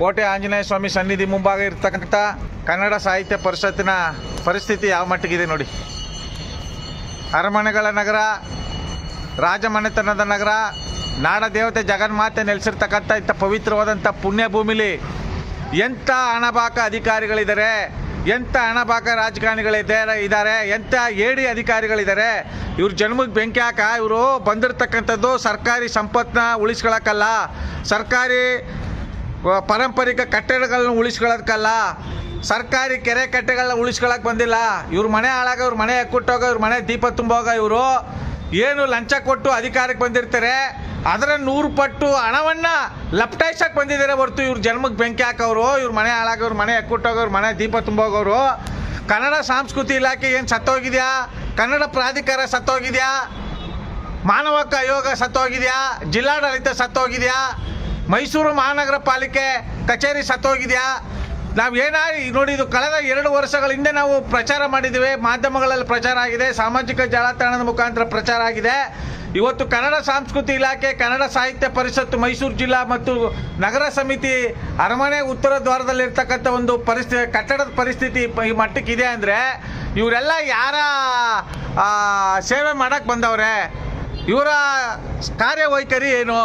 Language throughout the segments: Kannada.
ಕೋಟೆ ಆಂಜನೇಯ ಸ್ವಾಮಿ ಸನ್ನಿಧಿ ಮುಂಭಾಗ ಇರತಕ್ಕಂಥ ಕನ್ನಡ ಸಾಹಿತ್ಯ ಪರಿಷತ್ತಿನ ಪರಿಸ್ಥಿತಿ ಯಾವ ಮಟ್ಟಿಗಿದೆ ನೋಡಿ. ಅರಮನೆಗಳ ನಗರ, ರಾಜಮನೆತನದ ನಗರ, ನಾಡ ದೇವತೆ ಜಗನ್ಮಾತೆ ನೆಲೆಸಿರ್ತಕ್ಕಂಥ ಇಂಥ ಪವಿತ್ರವಾದಂಥ ಪುಣ್ಯ ಭೂಮಿಲಿ ಎಂಥ ಹಣಬಾಕ ಅಧಿಕಾರಿಗಳಿದ್ದಾರೆ ಎಂಥ ಹಣಬಾಕ ರಾಜಕಾರಣಿಗಳಿದ್ದಾರೆ ಇದ್ದಾರೆ ಎಂಥ ಏಡಿ ಅಧಿಕಾರಿಗಳಿದ್ದಾರೆ ಇವ್ರ ಜನ್ಮಕ್ಕೆ ಬೆಂಕಿ ಹಾಕ, ಇವರು ಬಂದಿರತಕ್ಕಂಥದ್ದು ಸರ್ಕಾರಿ ಸಂಪತ್ತನ್ನ ಉಳಿಸ್ಕೊಳಕ್ಕಲ್ಲ ಸರ್ಕಾರಿ ಪಾರಂಪರಿಕ ಕಟ್ಟಡಗಳನ್ನ ಉಳಿಸ್ಕೊಳ್ಳೋದಕ್ಕಲ್ಲ ಸರ್ಕಾರಿ ಕೆರೆ ಕಟ್ಟೆಗಳನ್ನ ಉಳಿಸ್ಕೊಳಕ್ ಬಂದಿಲ್ಲ. ಇವ್ರ ಮನೆ ಹಾಳಾಗ, ಇವ್ರ ಮನೆ ಕೊಟ್ಟೋಗ, ಇವ್ರ ಮನೆ ದೀಪ ತುಂಬೋಗ ಇವರು. ಏನು ಲಂಚ ಕೊಟ್ಟು ಅಧಿಕಾರಕ್ಕೆ ಬಂದಿರ್ತಾರೆ. ಅದರ ನೂರು ಪಟ್ಟು ಹಣವನ್ನ ಲಪ್ಟಾಯಿಸಕ್ಕೆ ಬಂದಿದ್ದಾರೆ ಹೊರತು ಇವ್ರ ಜನ್ಮಕ್ಕೆ ಬೆಂಕಿ ಹಾಕೋರು ಇವ್ರ ಮನೆ ಹಾಳಾಗ, ಇವ್ರ ಮನೆ ಕೊಟ್ಟೋಗ, ಇವ್ರ ಮನೆ ದೀಪ ತುಂಬೋಗೋರು ಕನ್ನಡ ಸಂಸ್ಕೃತಿ ಇಲಾಖೆ ಏನು ಸತ್ತೋಗಿದೆಯಾ? ಕನ್ನಡ ಪ್ರಾಧಿಕಾರ ಸತ್ತೋಗಿದೆಯಾ? ಮಾನವ ಹಕ್ಕು ಆಯೋಗ ಸತ್ತೋಗಿದೆಯಾ? ಜಿಲ್ಲಾಡಳಿತ ಸತ್ತೋಗಿದೆಯಾ? ಮೈಸೂರು ಮಹಾನಗರ ಪಾಲಿಕೆ ಕಚೇರಿ ಸತ್ತೋಗಿದೆಯಾ? ನಾವು ಏನಾ ನೋಡಿ ಇದು ಕಳೆದ ಎರಡು ವರ್ಷಗಳ ಹಿಂದೆ ನಾವು ಪ್ರಚಾರ ಮಾಡಿದ್ದೀವಿ ಮಾಧ್ಯಮಗಳಲ್ಲಿ ಪ್ರಚಾರ ಆಗಿದೆ. ಸಾಮಾಜಿಕ ಜಾಲತಾಣದ ಮುಖಾಂತರ ಪ್ರಚಾರ ಆಗಿದೆ. ಇವತ್ತು ಕನ್ನಡ ಸಂಸ್ಕೃತಿ ಇಲಾಖೆ, ಕನ್ನಡ ಸಾಹಿತ್ಯ ಪರಿಷತ್ತು, ಮೈಸೂರು ಜಿಲ್ಲಾ ಮತ್ತು ನಗರ ಸಮಿತಿ ಅರಮನೆ, ಉತ್ತರ ದ್ವಾರದಲ್ಲಿರ್ತಕ್ಕಂಥ ಒಂದು ಪರಿಸ್ಥಿತಿ ಕಟ್ಟಡದ ಪರಿಸ್ಥಿತಿ ಈ ಮಟ್ಟಕ್ಕಿದೆ ಅಂದರೆ ಇವರೆಲ್ಲ ಯಾರ ಸೇವೆ ಮಾಡೋಕ್ಕೆ ಬಂದವ್ರೆ? ಇವರ ಕಾರ್ಯವೈಖರಿ ಏನು?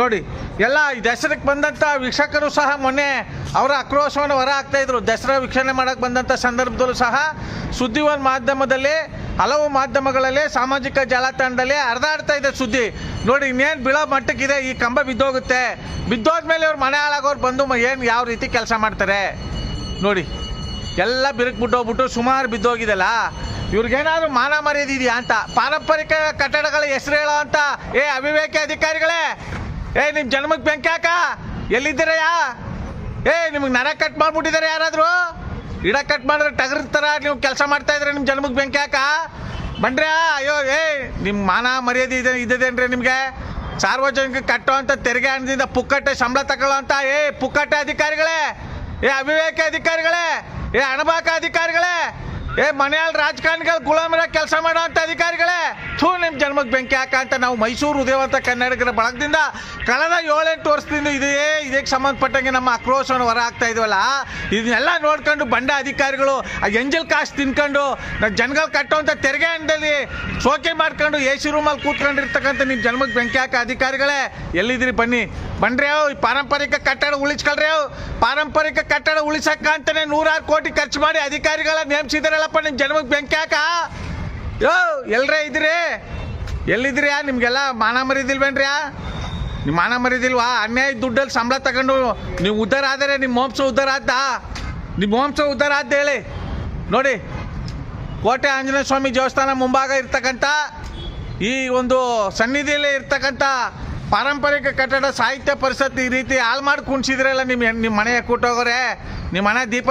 ನೋಡಿ. ಎಲ್ಲ ದಸರಕ್ಕೆ ಬಂದಂಥ ವೀಕ್ಷಕರು ಸಹ ಮೊನ್ನೆ ಅವರ ಆಕ್ರೋಶವನ್ನು ಹೊರ ಇದ್ರು. ದಸರಾ ವೀಕ್ಷಣೆ ಮಾಡೋಕ್ಕೆ ಬಂದಂಥ ಸಂದರ್ಭದಲ್ಲೂ ಸಹ ಸುದ್ದಿವನ್ ಮಾಧ್ಯಮದಲ್ಲಿ, ಹಲವು ಮಾಧ್ಯಮಗಳಲ್ಲಿ, ಸಾಮಾಜಿಕ ಜಾಲತಾಣದಲ್ಲಿ ಹರಿದಾಡ್ತಾ ಇದೆ ಸುದ್ದಿ. ನೋಡಿ, ಇನ್ನೇನು ಬೀಳೋ ಮಟ್ಟಕ್ಕಿದೆ, ಈ ಕಂಬ ಬಿದ್ದೋಗುತ್ತೆ. ಬಿದ್ದೋದ್ಮೇಲೆ ಇವ್ರು ಮನೆ ಹಾಳಾಗೋರು ಬಂದು ಏನು ಯಾವ ರೀತಿ ಕೆಲಸ ಮಾಡ್ತಾರೆ? ನೋಡಿ, ಎಲ್ಲ ಬಿರುಕು ಬಿಟ್ಟೋಗ್ಬಿಟ್ಟು ಸುಮಾರು ಬಿದ್ದೋಗಿದೆಲ್ಲ. ಇವ್ರಿಗೇನಾದ್ರು ಮಾನ ಮರ್ಯಾದಿದೆಯಾ ಅಂತ. ಪಾರಂಪರಿಕ ಕಟ್ಟಡಗಳ ಹೆಸರು ಹೇಳೋ ಅಂತ. ಏ, ಅವಿವೇಕಿ ಅಧಿಕಾರಿಗಳೇ ಏ ನಿಮ್ಮ ಜನ್ಮಕ್ಕೆ ಬೆಂಕಿ ಹಾಕ? ಎಲ್ಲಿದ್ದೀರಯ್ಯ? ಏ, ನಿಮಗೆ ನರ ಕಟ್ ಮಾಡ್ಬಿಟ್ಟಿದ್ದಾರೆ ಯಾರಾದರೂ? ಗಿಡ ಕಟ್ ಮಾಡಿದ್ರೆ ಟಗರ್ ಥರ ನೀವು ಕೆಲಸ ಮಾಡ್ತಾ ಇದ್ರೆ ನಿಮ್ಮ ಜನ್ಮಕ್ಕೆ ಬೆಂಕಿ ಹಾಕ? ಬಂಡ್ರ ಅಯ್ಯೋ, ಏ ನಿಮ್ಮ ಮಾನ ಮರ್ಯಾದೆ ಇದೆ ಇದ್ದದೇನ್ರಿ ನಿಮಗೆ? ಸಾರ್ವಜನಿಕ ಕಟ್ಟೋ ಅಂತ ತೆರಿಗೆ ಹಣದಿಂದ ಪುಕ್ಕಟ್ಟೆ ಸಂಬಳ ಅಂತ? ಏ, ಪುಕ್ಕಟ್ಟೆ ಅಧಿಕಾರಿಗಳೇ! ಏ, ಅವಿವೇಕ ಅಧಿಕಾರಿಗಳೇ! ಏ ಅಣಬಾಕ ಅಧಿಕಾರಿಗಳೇ! ಏ, ಮನೆಯಲ್ಲಿ ರಾಜಕಾರಣಿಗಳು ಗುಲಾಮರ ಕೆಲಸ ಮಾಡೋ ಅಂತ ಅಧಿಕಾರಿಗಳೇ, ಥೂ ನಿಮ್ಮ ಜನ್ಮಕ್ಕೆ ಬೆಂಕಿ ಹಾಕ ಅಂತ ನಾವು ಮೈಸೂರು ಉದಯವಂತ ಕನ್ನಡಿಗರ ಬಳಗದಿಂದ ಕಳೆದ ಏಳೆಂಟು ವರ್ಷದಿಂದ ಇದೇ ಇದಕ್ಕೆ ಸಂಬಂಧಪಟ್ಟಂಗೆ ನಮ್ಮ ಆಕ್ರೋಶವನ್ನು ಹೊರ ಹಾಕ್ತಾ ಇದೀವಲ್ಲ, ಇದನ್ನೆಲ್ಲ ನೋಡ್ಕೊಂಡು ಬಂಡ ಅಧಿಕಾರಿಗಳು, ಆ ಎಂಜಲ್ ಕಾಸ್ಟ್ ತಿನ್ಕೊಂಡು ಜನಗಳು ಕಟ್ಟುವಂಥ ತೆರಿಗೆ ಹಣದಲ್ಲಿ ಸೋಕೆ ಮಾಡ್ಕೊಂಡು ಎ ಸಿ ರೂಮಲ್ಲಿ ಕೂತ್ಕೊಂಡಿರ್ತಕ್ಕಂಥ ನಿಮ್ಮ ಜನ್ಮಕ್ಕೆ ಬೆಂಕಿ ಹಾಕ ಅಧಿಕಾರಿಗಳೇ, ಎಲ್ಲಿದ್ದೀರಿ ಬನ್ನಿ? ಬನ್ರಿ ಈ ಪಾರಂಪರಿಕ ಕಟ್ಟಡ ಉಳಿಸ್ಕೊಳ್ರಿ ಅವು ಪಾರಂಪರಿಕ ಕಟ್ಟಡ ಉಳಿಸಕ್ಕ ಅಂತಾನೆ ನೂರಾರು ಕೋಟಿ ಖರ್ಚು ಮಾಡಿ ಅಧಿಕಾರಿಗಳ ನೇಮಿಸಿದಾರಲ್ಲಪ್ಪ ನಿಮ್ಮ ಜನ್ಮಕ್ಕೆ ಬೆಂಕಿ ಹಾಕ? ಯೋ ಎಲ್ಲರೇ ಇದ್ದೀರಿ? ಎಲ್ಲಿದ್ದೀರಿ ನಿಮಗೆಲ್ಲ ಮಾನ ಮರಿದಿಲ್ವೇನ್ರಿ ನಿಮ್ಮ ಮಾನ ಮರಿದಿಲ್ವಾ ಅನ್ಯಾಯ ದುಡ್ಡಲ್ಲಿ ಸಂಬಳ ತಗೊಂಡು ನೀವು ಉದ್ಧಾರ ಆದರೆ ನಿಮ್ಮ ವಂಶ ಉದ್ಧಾರ ಆದ್ದ ನಿಮ್ಮ ವಂಶ ಉದ್ಧಾರ ಆದ್ದ ಹೇಳಿ? ನೋಡಿ, ಕೋಟೆ ಆಂಜನೇಯ ಸ್ವಾಮಿ ದೇವಸ್ಥಾನ ಮುಂಭಾಗ ಇರ್ತಕ್ಕಂಥ ಈ ಒಂದು ಸನ್ನಿಧಿಯಲ್ಲಿ ಇರ್ತಕ್ಕಂಥ ಪಾರಂಪರಿಕ ಕಟ್ಟಡ ಸಾಹಿತ್ಯ ಪರಿಷತ್ ಈ ರೀತಿ ಹಾಳು ಮಾಡಿ ಕುಣಿಸಿದ್ರಲ್ಲ ನಿಮ್ಮ ನಿಮ್ಮ ಮನೆಯ ಕೂಟೋಗರೆ, ನಿಮ್ಮ ಮನೆ ದೀಪ